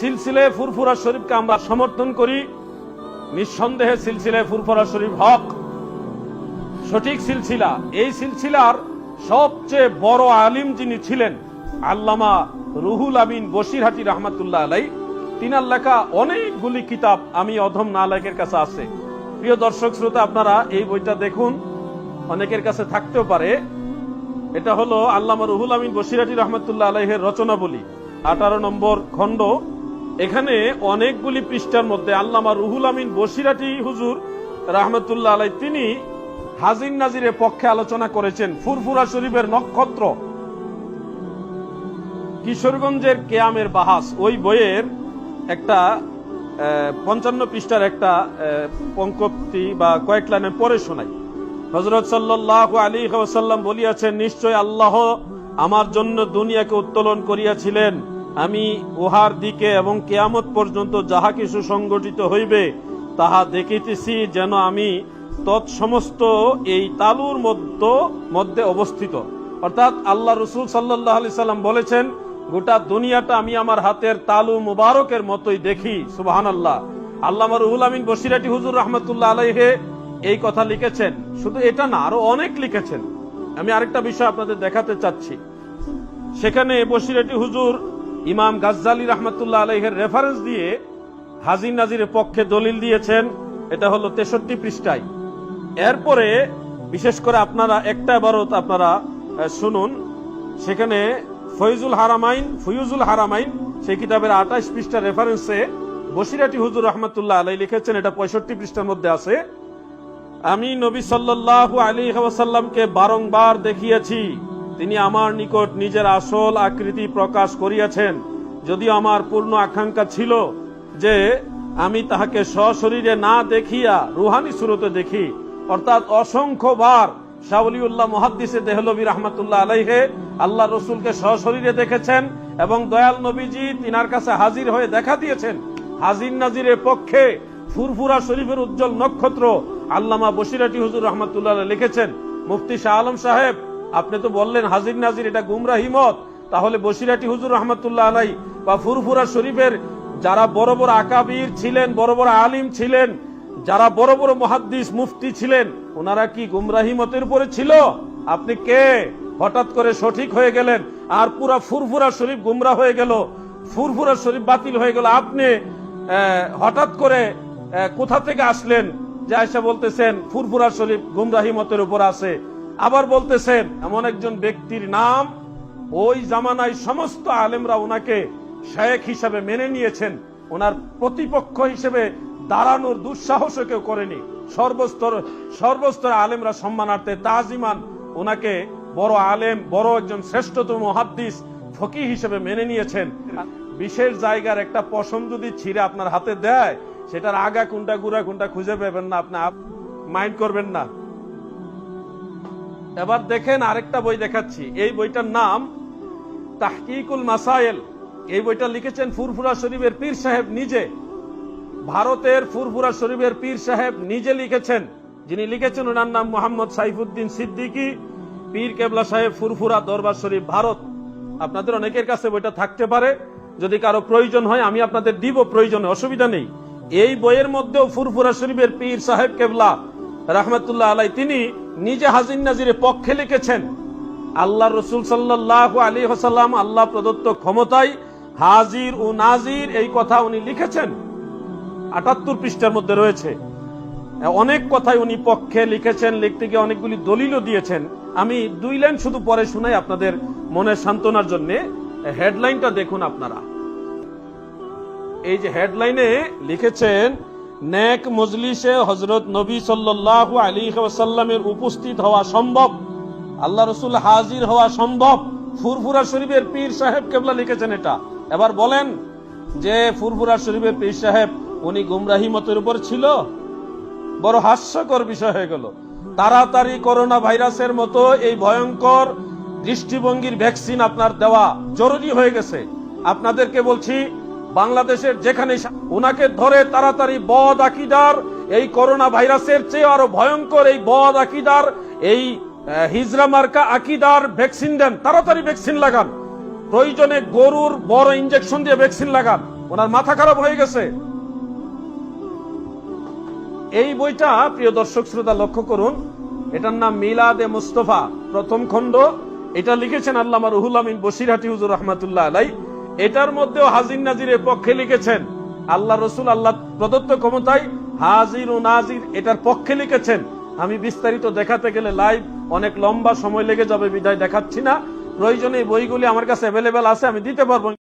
সিলসিলে ফুরফুরা শরীফকে আমরা সমর্থন করি। নিঃসন্দেহে সিলসিলে ফুরফুরা শরীফ হক। সঠিক সিলসিলা। এই সিলসিলার সবচেয়ে বড় আলিম যিনি ছিলেন, আল্লামা রুহুল আমিন বসিরহাটি রহমাতুল্লাহ আলাই তিনার লেখা অনেকগুলি কিতাব আমি অধম নালায়কের কাছে আছে। প্রিয় দর্শক শ্রোতা, আপনারা এই বইটা দেখুন। অনেকের কাছে থাকতেও পারে। এটা হলো আল্লামা রুহুল আমিন বসিরাটি রহমতুল্লাহ আলাইহের রচনা বলি আঠারো নম্বর খণ্ড। এখানে অনেকগুলি পৃষ্ঠার মধ্যে আল্লামা রুহুল আমিন বসিরাটি হুজুর রহমতুল্লাহ আলাই তিনি হাজির নাজিরের পক্ষে আলোচনা করেছেন ফুরফুরা শরীফের নক্ষত্র। কিশোরগঞ্জের কেয়ামের বাহাস, ওই বইয়ের একটা পঞ্চান্ন পৃষ্ঠার একটা পঙ্কক্তি বা কয়েক লাইনে পরে শোনাই। হজরত সাল্লাহ আলী ওসাল্লাম বলিয়াছেন, নিশ্চয় আল্লাহ আমার জন্য দুনিয়াকে উত্তোলন করিয়াছিলেন। আমি উহার দিকে এবং কেয়ামত পর্যন্ত যাহা কিছু সংগঠিত হইবে, তাহা দেখিতেছি যেন আমি তৎসমস্ত এই তালুর মধ্য, মধ্যে অবস্থিত। অর্থাৎ আল্লাহ রসুল সাল্লাহ আলি সাল্লাম বলেছেন, গোটা দুনিয়াটা আমি আমার হাতের তালু মুবারকের মতোই দেখি সুবাহান আল্লাহ আল্লাহ রুহুল আমিন বসিরাটি হুজুর রহমতুল্লাহ আলাইহে এই কথা লিখেছেন। শুধু এটা না, আরও অনেক লিখেছেন। আমি আরেকটা বিষয় আপনাদের দেখাতে চাচ্ছি। সেখানে বসিরাটি হুজুর ইমাম গাজ্জালি রহমতুল্লাহ আলাইহের রেফারেন্স দিয়ে হাজির নাজিরের পক্ষে দলিল দিয়েছেন, এটা হলো তেষট্টি পৃষ্ঠায়। এরপরে বিশেষ করে আপনারা একটা এবারত আপনারা শুনুন, সেখানে ফয়জুল হারামাইন ফয়ুজুল হারামাইন, সেই কিতাবের আঠাশ পৃষ্ঠা রেফারেন্সে বসিরাটি হুজুর রহমতুল্লাহ আলাই লিখেছেন, এটা পঁয়ষট্টি পৃষ্ঠার মধ্যে আছে। আমি নবী সাল্লাল্লাহু আলী ওয়াসাল্লামকে বারংবার দেখিয়েছি তিনি আমার নিকট নিজের আসল আকৃতি প্রকাশ করিয়াছেন। যদিও আমার পূর্ণ আকাঙ্ক্ষা ছিল যে আমি তাহাকে সশরীরে না দেখিয়া রুহানি সুরতে দেখি। অর্থাৎ অসংখ্যবার শাউলিউল্লাহ মহাদ্দিসে দেহলবী রহমতুল্লাহ আলাইহে আল্লাহ রসুলকে সশরীরে দেখেছেন এবং দয়াল নবীজি তিনার কাছে হাজির হয়ে দেখা দিয়েছেন। হাজির নাজিরের পক্ষে ফুরফুরা শরীফের উজ্জ্বল নক্ষত্র আল্লামা বসিরাটি হুজুর রহমতুল্লাহ লিখেছেন। মুফতি শাহ আলম সাহেব আপনি তো বললেন, হাজির নাজির, এটা গুমরাহি মত তাহলে বসিরাটি হুজুর রহমতুল্লাহ আলাই বা ফুরফুরা শরীফের যারা বড় বড় আকাবির ছিলেন, বড় বড় আলিম ছিলেন, যারা বড় বড় মহাদ্দিস, মুফতি ছিলেন, ওনারা কি গুমরাহি মতের উপরে ছিল? আপনি কে? হঠাৎ করে সঠিক হয়ে গেলেন, আর পুরা ফুরফুরা শরীফ গুমরা হয়ে গেল, ফুরফুরা শরীফ বাতিল হয়ে গেল। আপনি হঠাৎ করে কোথা থেকে আসলেন? যে আয়সা বলতেছেন, ফুরফুরা শরীফ গুমরাহি মতের উপর আছে। আবার বলতেছেন, এমন একজন ব্যক্তির নাম, ওই জামানায় সমস্ত আলেমরা ওনাকে শেখ হিসাবে মেনে নিয়েছেন। ওনার প্রতিপক্ষ হিসেবে দাঁড়ানোর দুঃসাহস কেউ করেনি। সর্বস্তর সর্বস্তর আলেমরা সম্মানার্থে তাজিমান ওনাকে বড় আলেম, বড় একজন শ্রেষ্ঠতম মহাদ্দিস ফকি হিসেবে মেনে নিয়েছেন। বিশেষ জায়গার একটা পশম যদি ছিঁড়ে আপনার হাতে দেয়, সেটার আগা কোনটা গুড়া কোনটা খুঁজে পাবেন না আপনি। মাইন্ড করবেন না। এবার দেখেন আরেকটা বই দেখাচ্ছি। এই বইটার নাম তাহকিকুল মাসাইল এই বইটা লিখেছেন ফুরফুরা শরীফের পীর সাহেব নিজে। ভারতের ফুরফুরা শরীফের পীর সাহেব নিজে লিখেছেন। যিনি লিখেছেন ওনার নাম মোহাম্মদ সাইফুদ্দিন সিদ্দিকী। পীর কেবলা সাহেব ফুরফুরা দরবার শরীফ, ভারত। আপনাদের অনেকের কাছে বইটা থাকতে পারে। যদি কারও প্রয়োজন হয়, আমি আপনাদের দিব, প্রয়োজনে অসুবিধা নেই। এই বইয়ের মধ্যেও ফুরফুরা শরীফের পীর সাহেব কেবলা রহমতুল্লাহ আলাই তিনি নিজে হাজির নাজিরের পক্ষে লিখেছেন, আল্লাহ রসুল সাল্লাহ আলী হাসাল্লাম আল্লাহ প্রদত্ত ক্ষমতায় হাজির ও নাজির এই কথা উনি লিখেছেন। আটাত্তর পৃষ্ঠার মধ্যে রয়েছে। অনেক কথাই উনি পক্ষে লিখেছেন, লিখতে গিয়ে অনেকগুলি দলিলও দিয়েছেন। আমি দুই লাইন শুধু পরে শুনাই আপনাদের মনের সান্ত্বনার জন্য। হেডলাইনটা দেখুন আপনারা। এই যে হেডলাইনে লিখেছেন নেক মজলিসে হজরত নবী সাল্লাহ আলী ওয়াসাল্লামের উপস্থিত হওয়া সম্ভব, আল্লাহ রসুল হাজির হওয়া সম্ভব। ফুরফুরা শরীফের পীর সাহেব কেবলা লিখেছেন এটা। এবার বলেন যে ফুরফুরা শরীফের পীর সাহেব, উনি গুমরাহি মতের উপর ছিল? বড় হাস্যকর বিষয় হয়ে গেল। তাড়াতাড়ি করোনা ভাইরাসের মতো এই ভয়ঙ্কর দৃষ্টিভঙ্গির ভ্যাকসিন আপনার দেওয়া জরুরি হয়ে গেছে। আপনাদেরকে বলছি বাংলাদেশের যেখানে ওনাকে ধরে তাড়াতাড়ি বদ আকিদার, এই করোনা ভাইরাসের চেয়ে আরও ভয়ঙ্কর এই বদ আকিদার, এই হিজরা মার্কা আকিদার ভ্যাকসিন দেন। তাড়াতাড়ি ভ্যাকসিন লাগান। প্রয়োজনে গরুর বড় ইঞ্জেকশন দিয়ে ভ্যাকসিন লাগান। ওনার মাথা খারাপ হয়ে গেছে। এই বইটা, প্রিয় দর্শক শ্রোতা, লক্ষ্য করুন। এটার নাম মিলাদে মুস্তফা, প্রথম খণ্ড। এটা লিখেছেন আল্লামা রুহুল আমিন বসিরহাটি হুজুর রহমাতুল্লাহ আলাই এটার মধ্যেও হাজির নাজিরের পক্ষে লিখেছেন, আল্লাহ রসুল আল্লাহ প্রদত্ত ক্ষমতায় হাজির ও নাজির এটার পক্ষে লিখেছেন। আমি বিস্তারিত দেখাতে গেলে লাইভ অনেক লম্বা সময় লেগে যাবে, বিদায় দেখাচ্ছি না। প্রয়োজনে বইগুলি আমার কাছে অ্যাভেলেবেল আছে, আমি দিতে পারব।